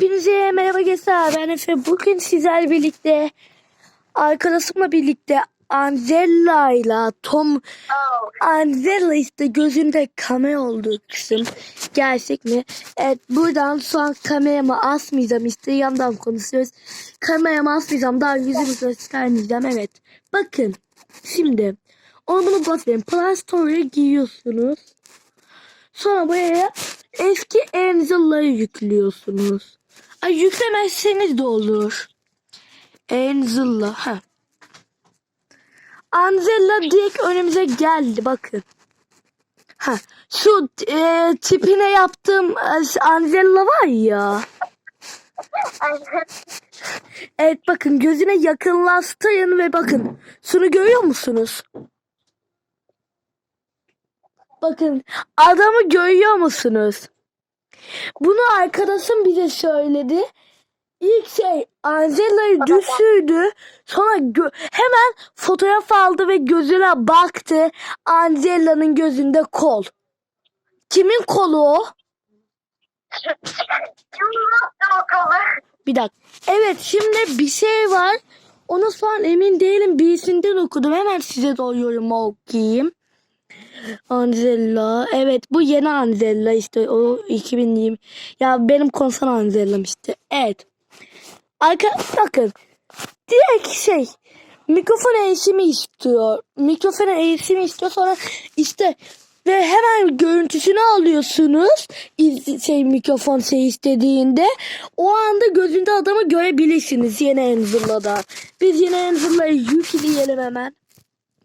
Hepinize merhaba gençler. Ben Efe. Bugün sizlerle birlikte arkadaşımla birlikte Angela ile Tom Angela işte gözünde kamera olduğu kısım gerçek mi? Evet buradan şu an kameramı asmayacağım işte yandan konuşuyoruz. Kameramı asmayacağım daha yüzümü göstermeyeceğim evet. Bakın şimdi onu bunu verin. Play Store'ya giriyorsunuz. Sonra buraya eski Angela'yı yüklüyorsunuz. Ay yüklemezseniz de olur. Angela. Ha. Angela direkt önümüze geldi bakın. Ha. Şu e, tipine yaptığım e, Angela var ya. Evet bakın gözüne yakınlaştırın ve bakın. Şunu görüyor musunuz? Bakın adamı görüyor musunuz? Bunu arkadaşım bize söyledi. İlk şey Angela'yı düşürdü. Sonra hemen fotoğraf aldı ve gözüne baktı. Angela'nın gözünde kol. Kimin kolu o? Bir dakika. Evet şimdi bir şey var. Onu şu an emin değilim. Birisinden okudum. Hemen size doğru yorumu okuyayım. Angela. Evet bu yeni Angela işte o 2020. Ya benim konser Angela'm işte. Evet. Arka bakın. Direkt şey mikrofon eğişimi istiyor. Mikrofon eğişimi istiyor sonra işte ve hemen görüntüsünü alıyorsunuz. İz- Şey mikrofon şey istediğinde o anda gözünde adamı görebilirsiniz yeni Angela'da. Biz yeni Angela'yı yükleyelim hemen.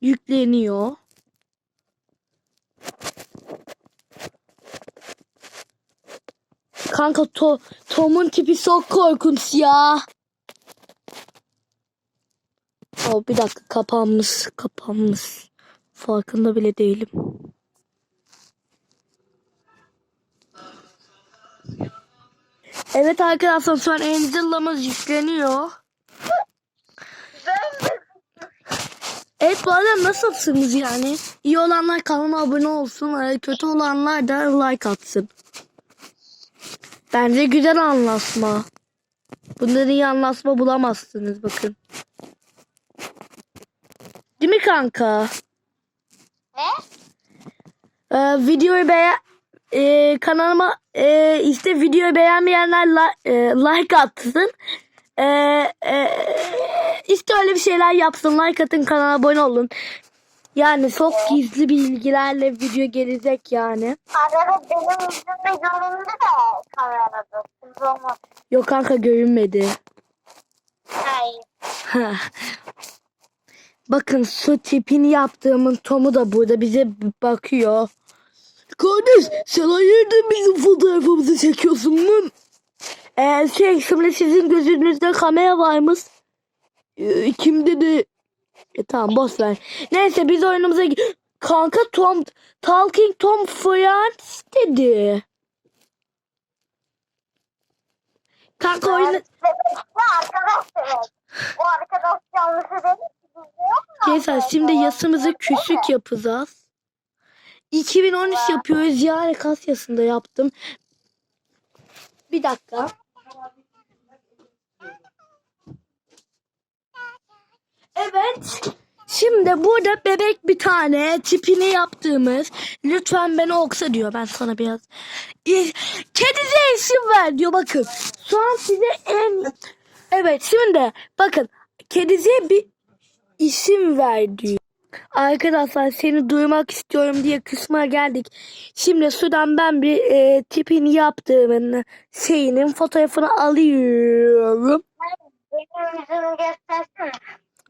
Yükleniyor. Kanka to Tom'un tipi çok korkunç ya. Oh, bir dakika kapanmış kapanmış. Farkında bile değilim. Evet arkadaşlar şu an Angela'mız yükleniyor. Evet bu arada nasılsınız yani? İyi olanlar kanalıma abone olsun. e, Kötü olanlar da like atsın. Bence güzel anlaşma. Bundan iyi anlaşma bulamazsınız bakın. Değil mi kanka? Ne? Ee, videoyu beğen e, kanalıma e, işte videoyu beğenmeyenler li- e, like atsın. E, e, işte öyle bir şeyler yapsın. Like atın kanala abone olun. Yani çok gizli bilgilerle video gelecek yani. Arada benim yüzümde göründü de kamerada. Siz. Yok kanka görünmedi. Hayır. Ha. Bakın şu tipini yaptığımın Tom'u da burada bize bakıyor. Kardeş sen hayırdır bizim fotoğrafımızı çekiyorsun lan? Ee, şey şimdi sizin gözünüzde kamera varmış. Ee, kimde de... E, tamam boş ver. Neyse biz oyunumuza... Kanka Tom... Talking Tom Friends dedi. Kanka oyunu... O arkadaş yanlışı? Neyse şimdi yasımızı küçük yapacağız. 2013 yapıyoruz. Yani Kasya'sında yaptım. Bir dakika. Evet. Şimdi burada bebek bir tane tipini yaptığımız lütfen beni oksa diyor. Ben sana biraz kediciye isim ver diyor bakın. Şu an size en Evet şimdi bakın kediciye bir isim ver diyor. Arkadaşlar seni duymak istiyorum diye kısma geldik. Şimdi sudan ben bir e, tipini yaptığımın şeyinin fotoğrafını alıyorum. Benim yüzümü göstersene.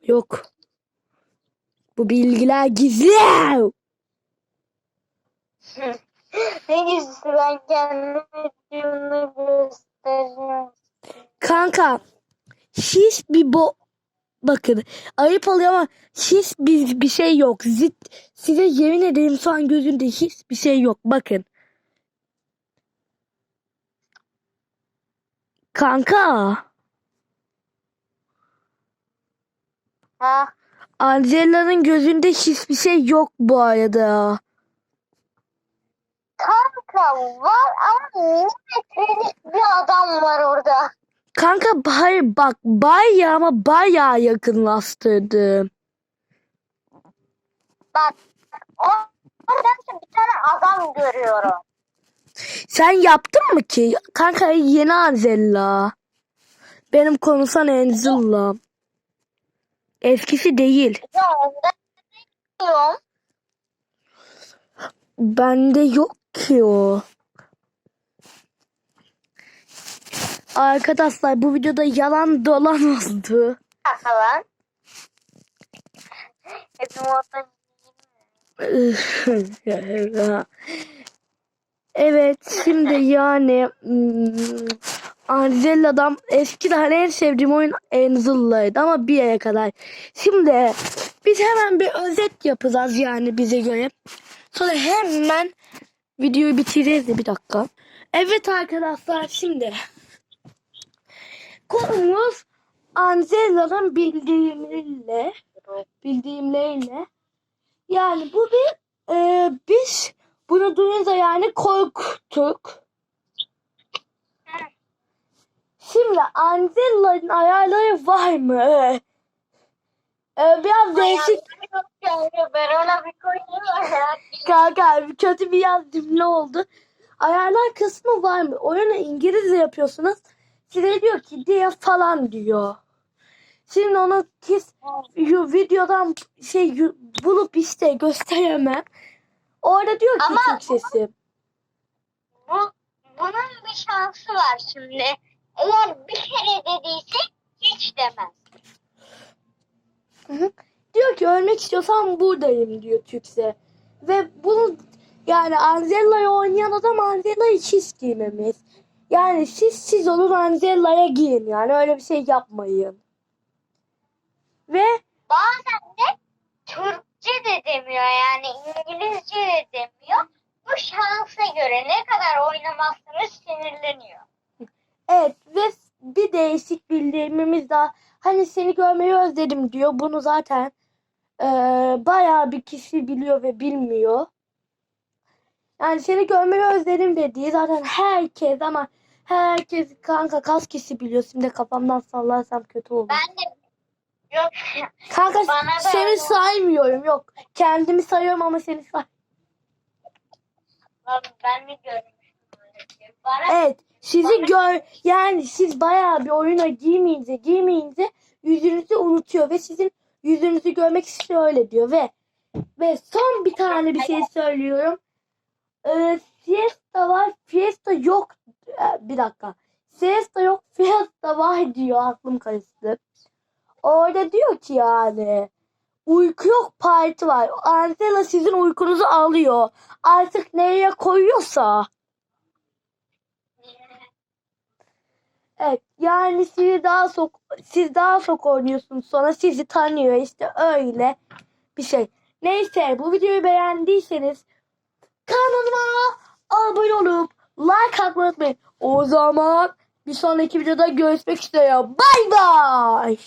Yok. Bu bilgiler gizli. Ne yüzüsü ben kendimi gösteriyorum. Kanka hiç bir bo bakın ayıp oluyor ama hiç bir, bir şey yok. Zit size yemin ederim şu an gözünde hiç bir şey yok. Bakın. Kanka. Ha? Angela'nın gözünde hiçbir şey yok bu arada. Kanka var ama milimetrelik bir adam var orada. Kanka hayır bak bayağı ama bayağı yakınlaştırdım. Bak o orada bir tane adam görüyorum. Sen yaptın mı ki? Kanka yeni Anzella. Benim konuşan Enzilla. Eskisi değil. Ya diyorum. Bende yok ki o. Arkadaşlar bu videoda yalan dolan oldu. Hepim orada evet şimdi yani Anzella'dan eskiden en sevdiğim oyun Enzilla'ydı ama bir yere kadar. Şimdi biz hemen bir özet yapacağız yani bize göre. Sonra hemen videoyu bitireceğiz de bir dakika. Evet arkadaşlar şimdi konumuz Anzella'dan bildiğimlerle bildiğimlerle yani bu bir e, biz bunu duyunca yani korktuk. Şimdi Anzella'nın ayarları var mı? E, biraz değişik Ben ona bir koyayım. kanka kötü bir yaz cümle oldu. Ayarlar kısmı var mı? Oyunu İngilizce yapıyorsunuz. Size diyor ki diye falan diyor. Şimdi onu kes videodan şey bulup işte gösteremem. Orada diyor ki Ama- Türk sesi. Bu, bunun bir şansı var şimdi. Eğer bir kere dediyse hiç demez. Hı hı. Diyor ki ölmek istiyorsan buradayım diyor Türkse. Ve bunu yani Anzella'yı oynayan adam Anzella'yı hiç giymemiz. Yani siz siz olun Anzella'ya giyin yani öyle bir şey yapmayın. Ve Bazen de Türkçe de demiyor yani İngilizce de demiyor. Bu şansa göre ne kadar oynamazsanız sinirleniyor. Evet ve bir değişik bildirimimiz daha. Hani seni görmeyi özledim diyor. Bunu zaten eee bayağı bir kişi biliyor ve bilmiyor. Yani seni görmeyi özledim dediği zaten herkes ama herkes kanka kaç kişi biliyor. Şimdi kafamdan sallarsam kötü olur. Ben de yok Kanka Bana seni öyle. saymıyorum yok. Kendimi sayıyorum ama seni say. ben de görmüştüm öyle bir şey. Bana Evet sizi gör yani siz bayağı bir oyuna giymeyince giymeyince yüzünüzü unutuyor ve sizin yüzünüzü görmek istiyor öyle diyor ve ve son bir tane bir şey söylüyorum. Ee, Fiesta var, Fiesta yok. Ee, bir dakika. Fiesta yok, Fiesta var diyor. Aklım karıştı. Orada diyor ki yani uyku yok parti var. Angela sizin uykunuzu alıyor. Artık nereye koyuyorsa. Evet yani sizi daha çok siz daha çok oynuyorsunuz sonra sizi tanıyor işte öyle bir şey. Neyse bu videoyu beğendiyseniz kanalıma abone olup like atmayı unutmayın. O zaman bir sonraki videoda görüşmek üzere. Bay bay.